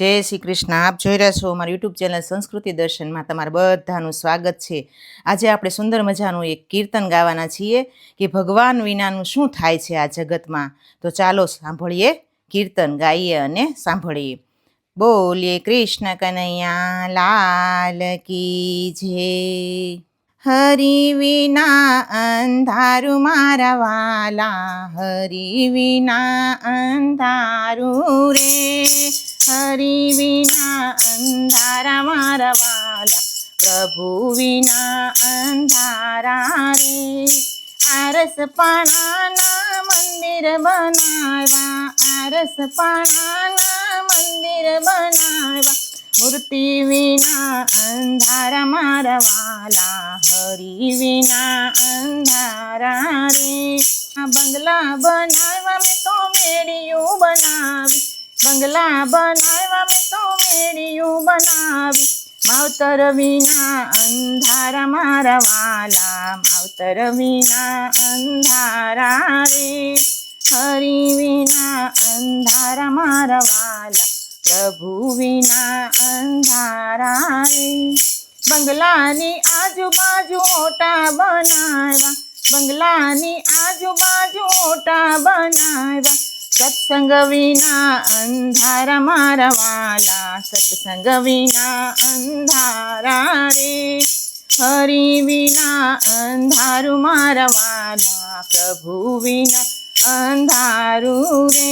જય શ્રી કૃષ્ણ. આપ જોઈ રહ્યા છો મારી યુટ્યુબ ચેનલ સંસ્કૃતિ દર્શનમાં. તમારા બધાનું સ્વાગત છે. આજે આપણે સુંદર મજાનું એક કીર્તન ગાવાના છીએ કે ભગવાન વિનાનું શું થાય છે આ જગતમાં? તો ચાલો સાંભળીએ કીર્તન, ગાઈએ અને સાંભળીએ. બોલીએ, કૃષ્ણ કનૈયા, લાલ કી જે હરિ વિના અંધારું મારા વાલા. હરિ વિના અંધારું રે. હરિ વિના અંધારા મારા વાલા પ્રભુ વિના અંધારા રે આરસ પાણાના મંદિર બનાવવા આરસ પાણાના મંદિર બનાવવા મૂર્તિ વિના અંધારા મારા વાલા હરિ વિના અંધારા રે બંગલા બનાવવા મેં તો મેળિયું બનાવી બંગલા બનાવ્યા મેં તો મેળિયું બનાવી. માવતર વિના અંધારા મારા વાલા. માવતર વિના અંધારા રે હરિ વિના અંધારા મારા વાલા. પ્રભુ વિના અંધારા રે બંગલાની આજુબાજુ ઓટા બનાવ્યા. બંગલાની આજુબાજુ ઓટા બનાવ્યા. સત્સંગ વિના અંધારા મારા વાલા સત્સંગ વિના અંધારા રે હરી વિના અંધારું મારા વાલા પ્રભુ વિના અંધારું રે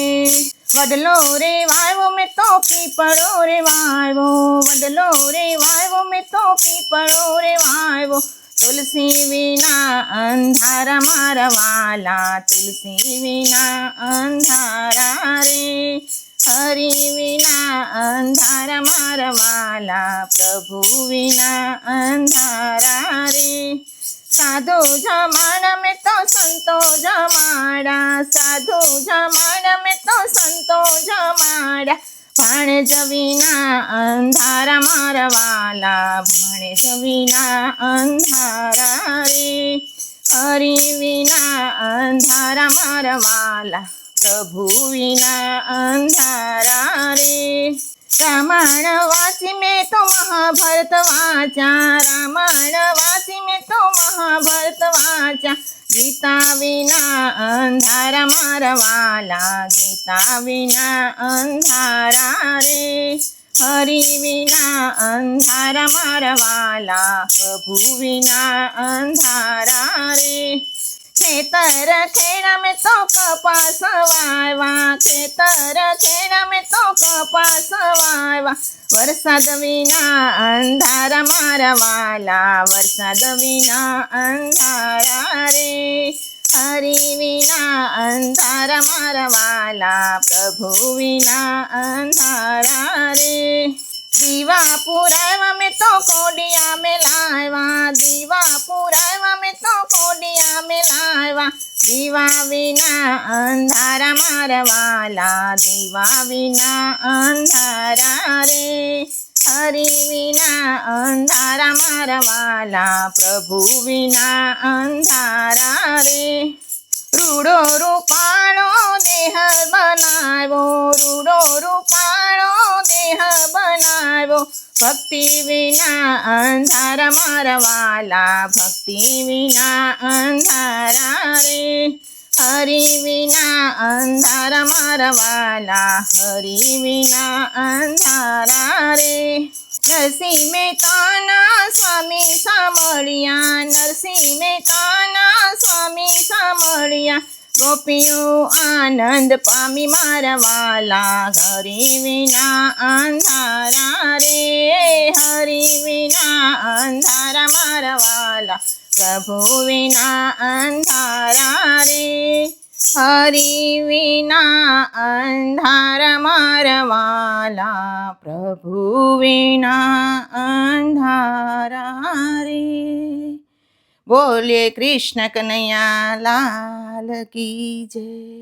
વડલો રે વાયવો મેં તો પીપળો રે વાયવો વડલો રે વાયવો મેં તો પીપળો રે વાયવો તુલસી વિના અંધાર મારવાલા તુલસી વિના અંધારા રે. હરિ વિના અંધાર મારવાલા પ્રભુ વિના અંધારા રે. સાધુ જમાડા મે તો સંતો જમાડા. સાધુ જમાડા મે તો સંતો જમાડા. ભણ જવીના અંધારા મારવાલા ભણ જવીના વિના અંધારા હરિ વિના અંધારા મારા વાલા પ્રભુ વિના અંધારા રે. રામાયણ વાસી મેં તો મહાભારત વાંચ્યા રામાયણ વાસી મેં તો મહાભારત વાંચ્યા. ગીતા વિના અંધારા મારા વાલા ગીતા વિના અંધારા રે. હરિ વિના અંધારા મારવાલા પ્રભુ વિના અંધારા રે. ખેતર ખેડા મેં તો કપાસ વાવા ખેતર ખેડા મેં તો કપાસ વાવા વરસાદ વિના અંધારા મારવાલા વરસાદ વિના અંધારા રે. હરિ વિના અંધારા મારા પ્રભુ વિના અંધારા. રે દીવા પુરાવા મેં તો કોડિયા મેં લાવ્યા. દીવા પુરાવા મેં તો કોડિયા મેં લાવ્યા. દીવા વિના અંધારા મારવાલા દીવા વિના અંધારા રે. હરિ વિના અંધારા મારા વાલા, પ્રભુ વિના અંધારા રે. રૂડો રૂપાળો દેહ બનાવો રૂડો રૂપાળો દેહ બનાવો ભક્તિ વિના અંધારા મારા વાલા, ભક્તિ વિના અંધારા રે. હરિ વિના અંધારા મારા હરી વિના અંધારા રે નરસિંહ મહેતાના સ્વામી સાંભળ્યા, નરસિંહ મહેતાના સ્વામી સાંભળ્યા. ગોપીઓ આનંદ પામી મારવાલા હરી વિના અંધારા રે હરી વિના અંધારા મારવાલા, પ્રભુ વિના અંધારા હરિ વિના અંધાર મારવાલા પ્રભુ વિના અંધાર રે બોલે કૃષ્ણ કનૈયા લાલ કી જય